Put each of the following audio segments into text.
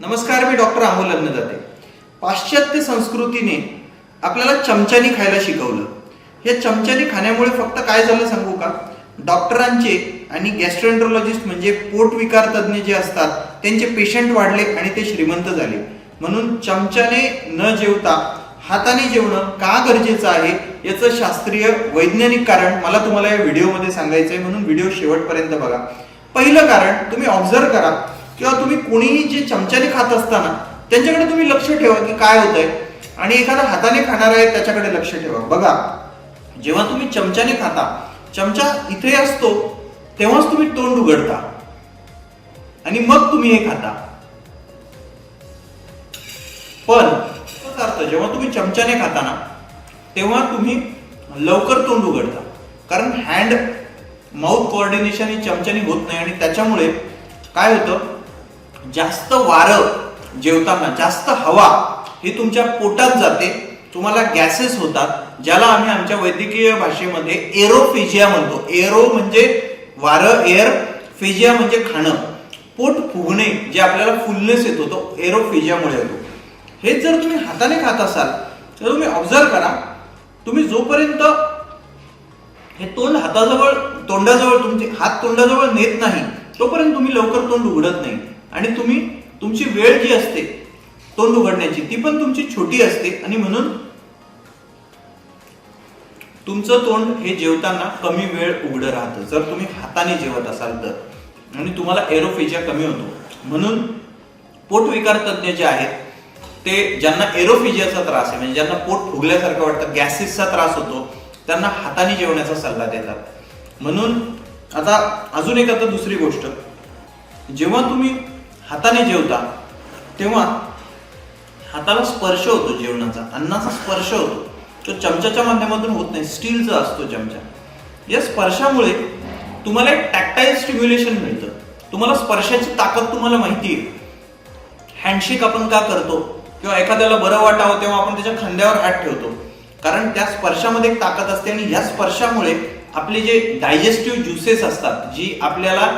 नमस्कार मी डॉक्टर अमोल अन्नदाते पाश्चात्य संस्कृतीने आपल्याला चमच्यानी खायला शिकवलं. हे चमच्यानी खाण्यामुळे फक्त काय झालं सांगू का? डॉक्टरांचे आणि गॅस्ट्रोएंट्रोलॉजिस्ट म्हणजे पोट विकार तज्ज्ञ जे असतात त्यांचे पेशंट वाढले आणि ते श्रीमंत झाले. म्हणून चमच्याने न जेवता हाताने जेवणं का गरजेचं आहे याचं शास्त्रीय वैज्ञानिक कारण मला तुम्हाला या व्हिडिओमध्ये सांगायचं आहे म्हणून व्हिडिओ शेवटपर्यंत बघा. पहिलं कारण तुम्ही ऑब्झर्व करा किंवा तुम्ही कोणीही जे चमच्याने खात असताना त्यांच्याकडे तुम्ही लक्ष ठेवा की काय होतंय. आणि एखादा हाताने खाणार आहे त्याच्याकडे लक्ष ठेवा. बघा जेव्हा तुम्ही चमच्याने खाता चमचा इथे असतो तेव्हाच तुम्ही तोंड उघडता. आणि मग तुम्ही हे खाता. पण अर्थ जेव्हा तुम्ही चमच्याने खाता ना तेव्हा तुम्ही लवकर तोंड उघडता. कारण हँड माउथ कोऑर्डिनेशन हे चमच्याने होत नाही आणि त्याच्यामुळे काय होतं? जास्त वारं जेवताना जास्त हवा ही तुमच्या पोटात जाते. तुम्हाला गॅसेस होतात ज्याला आम्ही आमच्या वैद्यकीय भाषेमध्ये एरोफिजिया म्हणतो. एरो म्हणजे वारं एअर फिजिया म्हणजे खाणं. पोट फुगणे जे आपल्याला फुलनेस येतो तो एरोफिजियामुळे येतो हे जर तुम्ही हाताने खात असाल तर तुम्ही ऑब्झर्व करा. तुम्ही जोपर्यंत हे तोंड हाताजवळ तोंडाजवळ तुमचे हात तोंडाजवळ नेत नाही तोपर्यंत तुम्ही लवकर तोंड उघडत नाही. आणि तुम्ही तुमची वेळ जी असते तोंड उघडण्याची ती पण तुमची छोटी असते. आणि म्हणून तुमचं तोंड हे जेवताना कमी वेळ उघडं राहतं. जर तुम्ही हाताने जेवत असाल तर. आणि तुम्हाला एरोफेजिया कमी होतो. म्हणून पोटविकार तज्ज्ञ जे आहेत ते ज्यांना एरोफिजियाचा त्रास आहे म्हणजे ज्यांना पोट फुगल्यासारखं वाटतं गॅसेसचा त्रास होतो त्यांना हाताने जेवण्याचा सल्ला देतात. म्हणून आता अजून एक आता दुसरी गोष्ट. जेव्हा तुम्ही हाताने जेवता तेव्हा हाताला स्पर्श होतो जेवणाचा. अन्नाचा स्पर्श होतो. तो चमच्याच्या माध्यमातून होत नाही स्टीलचा असतो चमचा. या स्पर्शामुळे तुम्हाला एक टॅक्टाईल स्टिम्युलेशन मिळतं. तुम्हाला स्पर्शाची ताकद तुम्हाला माहिती आहे हँडशेक आपण का करतो? किंवा एखाद्याला बरं वाटावं तेव्हा आपण त्याच्या खांद्यावर हात ठेवतो. कारण त्या स्पर्शामध्ये एक ताकद असते आणि ह्या स्पर्शामुळे आपले जे डायजेस्टिव्ह ज्युसेस असतात जी आपल्याला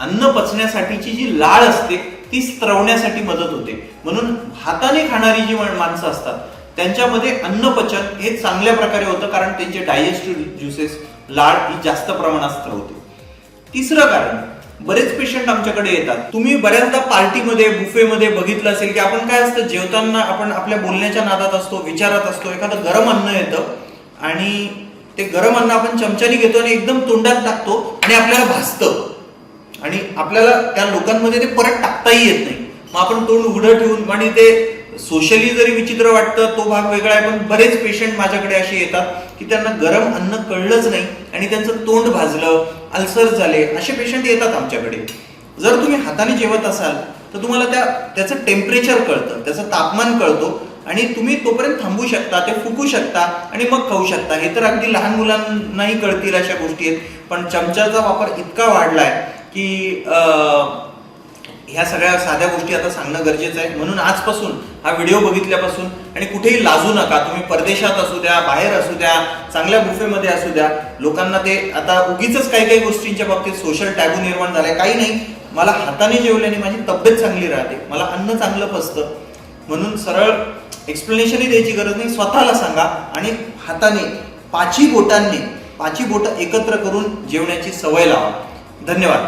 अन्न पचण्यासाठीची जी लाळ असते ती स्त्रवण्यासाठी मदत होते. म्हणून हाताने खाणारी जी माणसं असतात त्यांच्यामध्ये अन्न पचन हे चांगल्या प्रकारे होतं कारण त्यांचे डायजेस्टिव्ह ज्युसेस लाळ ही जास्त प्रमाणात स्त्रवते. तिसरं कारण बरेच पेशंट आमच्याकडे येतात. तुम्ही बऱ्याचदा पार्टीमध्ये बुफेमध्ये बघितलं असेल की आपण काय असतं जेवताना आपण आपल्या बोलण्याच्या नादात असतो विचारात असतो एखादं गरम अन्न येतं आणि ते गरम अन्न आपण चमच्याने घेतो आणि एकदम तोंडात टाकतो आणि आपल्याला भासतं आणि आपल्याला त्या लोकांमध्ये ते परत टाकताही येत नाही. मग आपण तोंड उघडं ठेवून आणि ते सोशली जरी विचित्र वाटतं तो भाग वेगळा आहे पण बरेच पेशंट माझ्याकडे असे येतात की त्यांना गरम अन्न कळलंच नाही आणि त्यांचं तोंड भाजलं अल्सर झाले असे पेशंट येतात आमच्याकडे. जर तुम्ही हाताने जेवत असाल तर तुम्हाला त्या त्याचं टेम्परेचर कळतं त्याचं तापमान कळतो आणि तुम्ही तोपर्यंत थांबू शकता ते फुकू शकता आणि मग खाऊ शकता. हे तर अगदी लहान मुलांनाही कळतील अशा गोष्टी आहेत. पण चमच्याचा वापर इतका वाढला आहे की ह्या सगळ्या साध्या गोष्टी आता सांगणं गरजेचं आहे. म्हणून आजपासून हा व्हिडिओ बघितल्यापासून आणि कुठेही लाजू नका. तुम्ही परदेशात असू द्या बाहेर असू द्या चांगल्या बुफेमध्ये असू द्या लोकांना ते आता उगीच काही काही गोष्टींच्या बाबतीत सोशल टॅबू निर्माण झालाय. काही नाही. मला हाताने जेवल्याने माझी तब्येत चांगली राहते. मला अन्न चांगलं पसतं म्हणून सरळ एक्सप्लेनेशनही द्यायची गरज नाही. स्वतःला सांगा आणि हाताने पाची बोटांनी पाची बोटं एकत्र करून जेवण्याची सवय लावा. धन्यवाद.